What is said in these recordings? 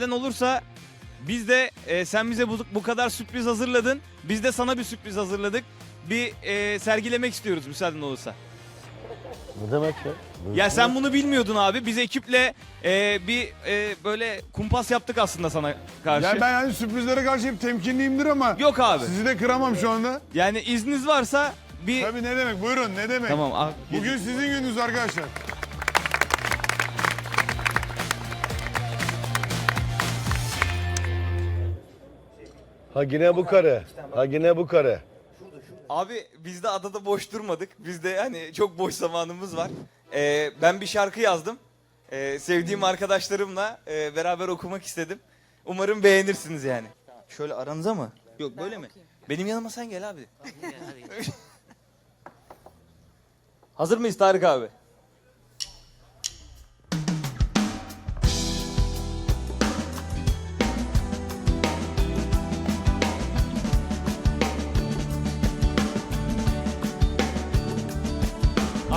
Neden olursa biz de e, sen bize bu, bu kadar sürpriz hazırladın. Biz de sana bir sürpriz hazırladık. Bir e, sergilemek istiyoruz müsaaden olursa. Ne demek ya? Ya sen bunu bilmiyordun abi. Biz ekiple e, bir e, böyle kumpas yaptık aslında sana karşı. Ya ben hani sürprizlere karşı hep temkinliyimdir ama Yok abi. sizi de kıramam şu anda. Yani izniniz varsa bir... Tabii ne demek buyurun ne demek. Tamam. ah, Bugün sizin gününüz arkadaşlar. Ha yine bu kare. Ha yine bu kare. Abi biz de adada boş durmadık. Biz de hani çok boş zamanımız var. Ee, ben bir şarkı yazdım. Ee, sevdiğim arkadaşlarımla e, beraber okumak istedim. Umarım beğenirsiniz yani. Şöyle aranıza mı? Yok böyle mi? Benim yanıma sen gel abi. Hazır mıyız Tarık abi?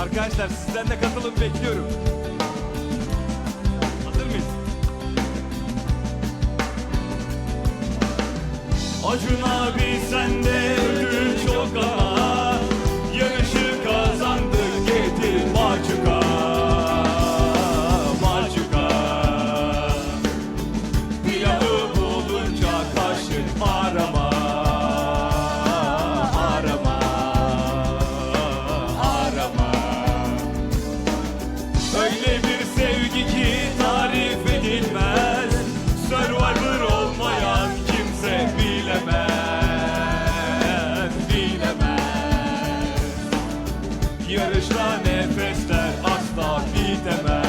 Arkadaşlar sizden de katılım bekliyorum. Hazır mıyız? Acun abi sende ödül çok ama gidemem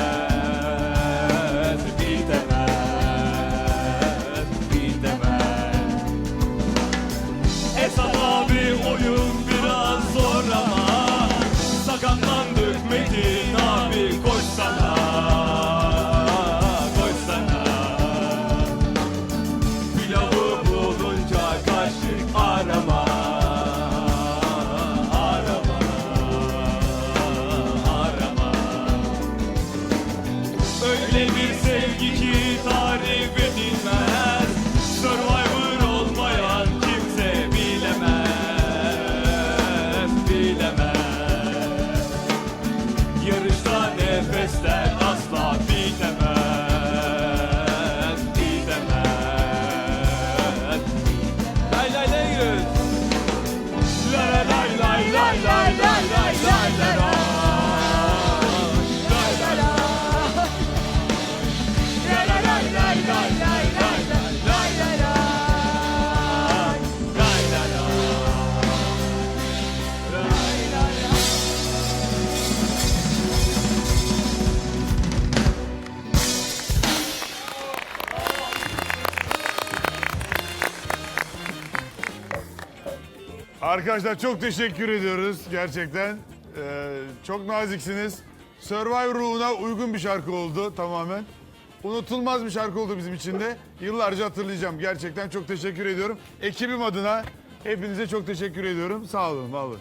bir sevgi ki tarif Arkadaşlar çok teşekkür ediyoruz gerçekten. Ee, çok naziksiniz. Survivor ruhuna uygun bir şarkı oldu tamamen. Unutulmaz bir şarkı oldu bizim için de. Yıllarca hatırlayacağım. Gerçekten çok teşekkür ediyorum. Ekibim adına hepinize çok teşekkür ediyorum. Sağ olun, var olun.